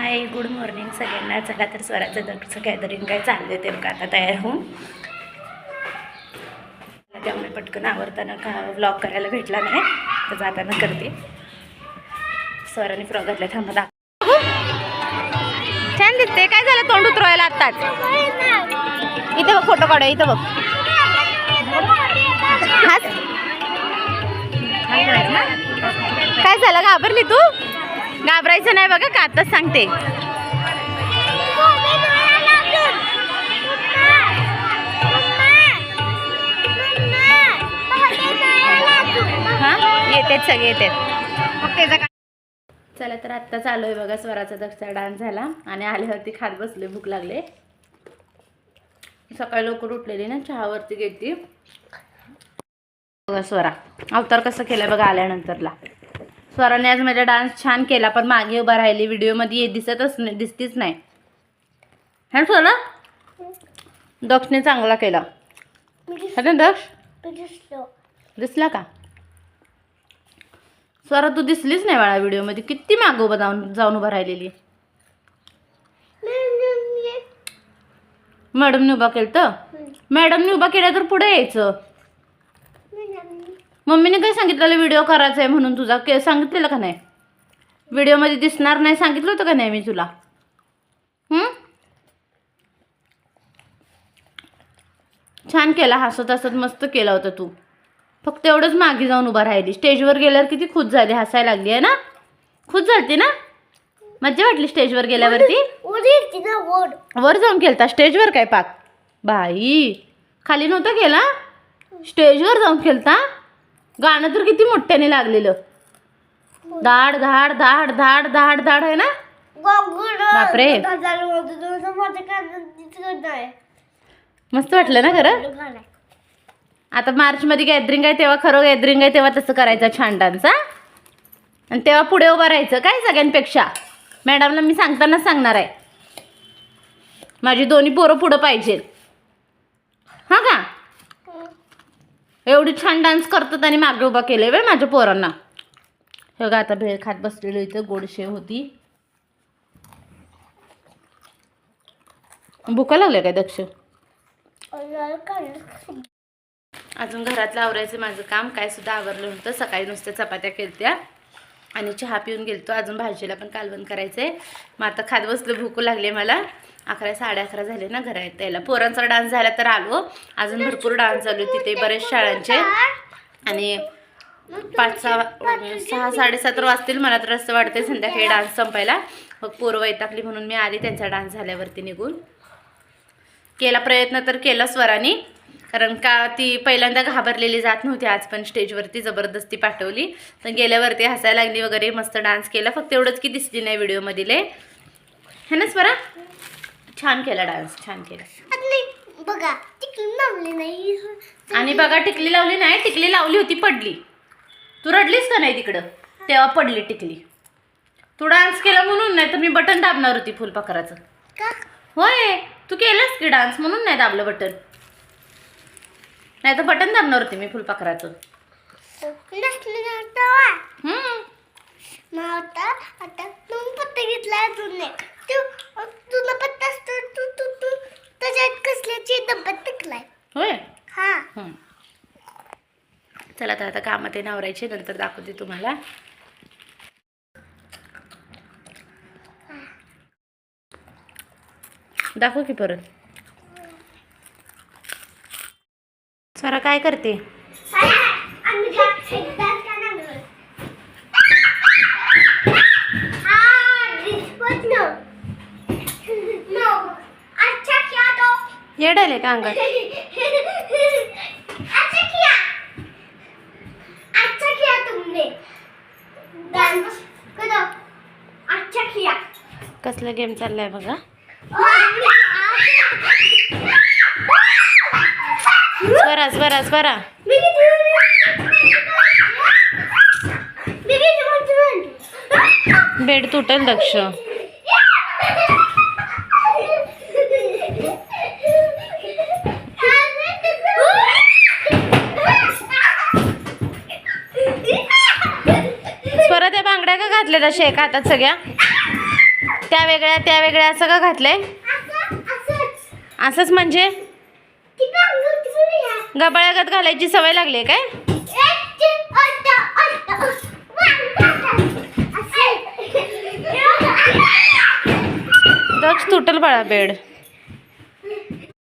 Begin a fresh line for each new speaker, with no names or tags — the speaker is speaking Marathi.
हाय गुड मॉर्निंग सगळ्यांना. चला तर स्वराचं दगचं गॅदरिंग काय चाललं ते बघा. आता तयार होऊन. त्यामुळे पटकन आवडताना का व्लॉग करायला भेटला नाही तर जाताना करते. स्वराने फ्रॉक घातला थांबा दाख
छान दिसते काय झालं? तोंड उतरवायला आत्ताच. इथे बघ फोटो काढूया इथं बघ. काय झालं? घाबरली तू? घाबरायचं नाही बघा का आताच सांगते. हा? येतेच सगळे येतात. मग त्याचा
चला तर आत्ता चालू आहे बघा स्वराचा दक्षचा डान्स झाला. आणि आल्यावरती खात बसले भूक लागले. सकाळी लवकर उठलेली ना चहावरती गेली बघा स्वरा. अवतार कसं केलं बघा आल्यानंतरला. स्वराने आज माझा डान्स छान केला पण मागे उभा राहिली. व्हिडिओमध्ये ये दिसतच नाही दिसतीच नाही. हा स्वरा दक्षने चांगला केला. दक्ष? दिसला. का? स्वरा तू दिसलीच नाही बाळा व्हिडिओमध्ये किती मागं उभं जाऊन जाऊन उभं राहिलेली. मॅडमने उभा केलं तर मॅडमने उभा केला तर पुढे यायचं. मम्मीने काय सांगितलेलं व्हिडिओ करायचा आहे म्हणून तुझा? के सांगितलेलं का नाही? व्हिडिओमध्ये दिसणार नाही सांगितलं होतं का नाही मी तुला? छान केला हसत हसत मस्त केला होता तू. फक्त एवढंच मागे जाऊन उभा राहिली. स्टेजवर गेल्यावर किती खुश झाली हसायला लागली आहे ना? खुश झाली ना? मज्जा वाटली स्टेजवर गेल्यावरती? वर जाऊन केलता स्टेजवर काय पाक? बाई खाली नव्हता केला स्टेजवर जाऊन केलता गाणं तर किती मोठ्याने लागलेलं. धाड धाड धाड धाड धाड धाड आहे ना? बापरे. मस्त वाटलं ना खरं? आता मार्चमध्ये गॅदरिंग आहे तेव्हा खरं गॅदरिंग आहे तेव्हा तसं करायचं छान डान्स आणि तेव्हा पुढे उभं राहायचं काय सगळ्यांपेक्षा? मॅडमला मी सांगतानाच सांगणार आहे. माझी दोन्ही पोरं पुढं पाहिजे हां का? एवढी छान डान्स करतात आणि मागे उभा केले वे माझ्या पोरांना. हे बघा आता भेळ खात बसलेली इथं गोडशेव होती. भुका लागल्या काय दक्ष? अजून घरातलं आवरायचं माझं काम काय सुद्धा आवरलं होतं सकाळी नुसत्या चपात्या केलत्या. आणि चहा पिऊन गेलतो. अजून भाजीला पण कालवण करायचं आहे मग आता खात बसलं भूक लागले मला. अकरा साडे अकरा झाले ना घरात यायला. पोरांचा डान्स झाला तर आलो. अजून भरपूर डान्स चालू तिथे बरेच शाळांचे. आणि पाच सहा सहा साडेसात वाजतील मला तर असं वाटतंय संध्याकाळी डान्स संपायला. मग पोरं वैतागली म्हणून मी आधी त्यांचा डान्स झाल्यावरती निघून. केला प्रयत्न तर केला स्वराने कारण का ती पहिल्यांदा घाबरलेली जात नव्हती आज पण स्टेजवरती जबरदस्ती पाठवली. तर गेल्यावरती हसायला लागली वगैरे मस्त डान्स केला. फक्त एवढंच की दिसली नाही व्हिडिओमधील है ना स्वरा? छान केला डान्स छान केला.
बघा टिकली लावली नाही.
आणि बघा टिकली लावली नाही टिकली लावली होती पडली. तू रडलीस का नाही तिकडं? तेव्हा पडली टिकली. तू डान्स केला म्हणून नाही तर मी बटन दाबणार होती फुलपाखराचं होय तू केलंस की डान्स म्हणून नाही दाबलं बटन? नाही तर बटन दाबणार होते मी फुलपाखराचं
नसली नव्हतं
हम्म.
मग आता आता दोन पत्ते अजून तुने तू तुला पत्ता असतो तू तू तू त्याच्यात कसल्याची डब्यात टिकलाय
होय
हा
हम्म. चला तर आता कामात आहे नवरायचे नंतर दाखवते तुम्हाला दाखव की परत स्वरा काय करते? येडले का अंगात
अच्छा
कसला गेम चाललाय बघा? स्वरा स्वरा स्वरा बेड तुटेल दक्ष. स्वरा त्या बांगड्या का घातल्या तशा एका हातात सगळ्या?
त्या वेगळ्या त्या वेगळ्या असं का घातलंय?
असंच
म्हणजे? गबाळ्यागत घालायची सवय लागली आहे काय?
एक,
तुटल बाळा बेड.